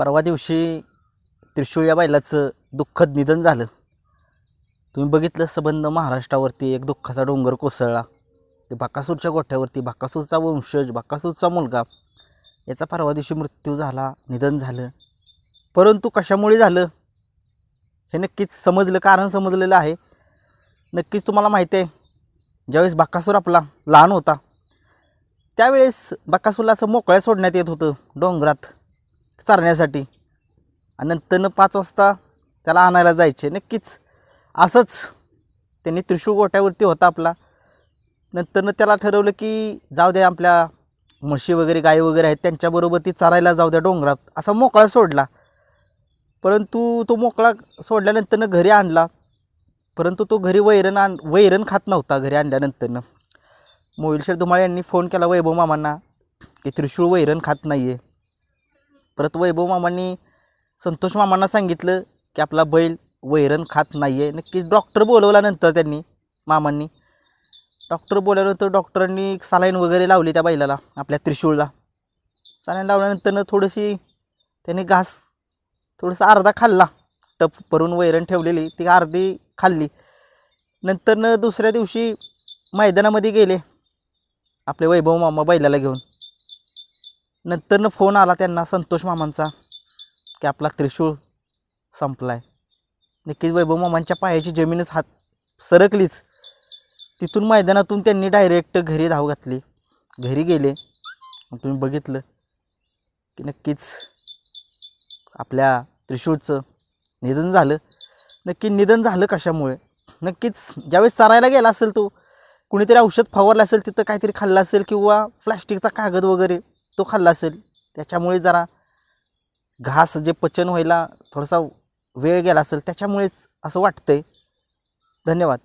परवा दिवशी त्रिशूळ या बैलाचं दुःखद निधन झालं. तुम्ही बघितलं सबंध महाराष्ट्रावरती एक दुःखाचा डोंगर कोसळला. ते बाकासूरच्या गोठ्यावरती बाकासूरचा वंशज बाकासूरचा मुलगा. याचा परवा दिवशी मृत्यू झाला निधन झालं. परंतु कशामुळे झालं? हे नक्कीच समजलं कारण समजलेलं आहे. नक्कीच तुम्हाला माहिती आहे ज्यावेळेस बाकासूर आपला लहान होता त्यावेळेस बाकासूरला असं मोकळ्या सोडण्यात येत होतं डोंगरात. चारण्यासाठी. आणि नंतरनं पाच वाजता त्याला आणायला जायचे. नक्कीच असंच त्यांनी त्रिशूळ गोट्यावरती होता आपला. नंतरनं त्याला ठरवलं की जाऊ द्या आपल्या म्हशी वगैरे गाई वगैरे आहेत त्यांच्याबरोबर ती चारायला जाऊ द्या डोंगरात. असा मोकळा सोडला. परंतु तो मोकळा सोडल्यानंतरनं घरी आणला. परंतु तो घरी वैरण आण वैरण खात नव्हता घरी आणल्यानंतरनं. मोहिलशेर धुमाळे यांनी फोन केला वैभव मामांना की त्रिशूळ वैरण खात नाही आहे परत वैभव मामांनी संतोष मामांना सांगितलं की आपला बैल वैरण खात नाही आहे नक्की डॉक्टर बोलवल्यानंतर त्यांनी मामांनी. डॉक्टर बोलवल्यानंतर डॉक्टरांनी सलाईन वगैरे लावली त्या बैलाला आपल्या त्रिशूळला. सलाईन लावल्यानंतरनं थोडीशी त्याने घास थोडंसं अर्धा खाल्ला. टप भरून वैरण ठेवलेली ती अर्धी खाल्ली. नंतरनं दुसऱ्या दिवशी मैदानामध्ये गेले आपले वैभव मामा बैलाला घेऊन. नंतरनं फोन आला त्यांना संतोष मामांचा की आपला त्रिशूळ संपला आहे नक्कीच वैभव मामांच्या पायाची जमीनच हात सरकलीच. तिथून मैदानातून त्यांनी डायरेक्ट घरी धाव घातली. घरी गेले. तुम्ही बघितलं की नक्कीच आपल्या त्रिशूळचं निधन झालं. नक्की निधन झालं कशामुळे? नक्कीच ज्यावेळेस चरायला गेला असेल तो कुणीतरी औषध फवारलं असेल तिथं काहीतरी खाल्लं असेल किंवा प्लॅस्टिकचा कागद वगैरे तो खाल्ला असेल. त्याच्यामुळे जरा घास जे पचन व्हायला थोडासा वेळ गेला असेल त्याच्यामुळेच असं वाटतं आहे धन्यवाद.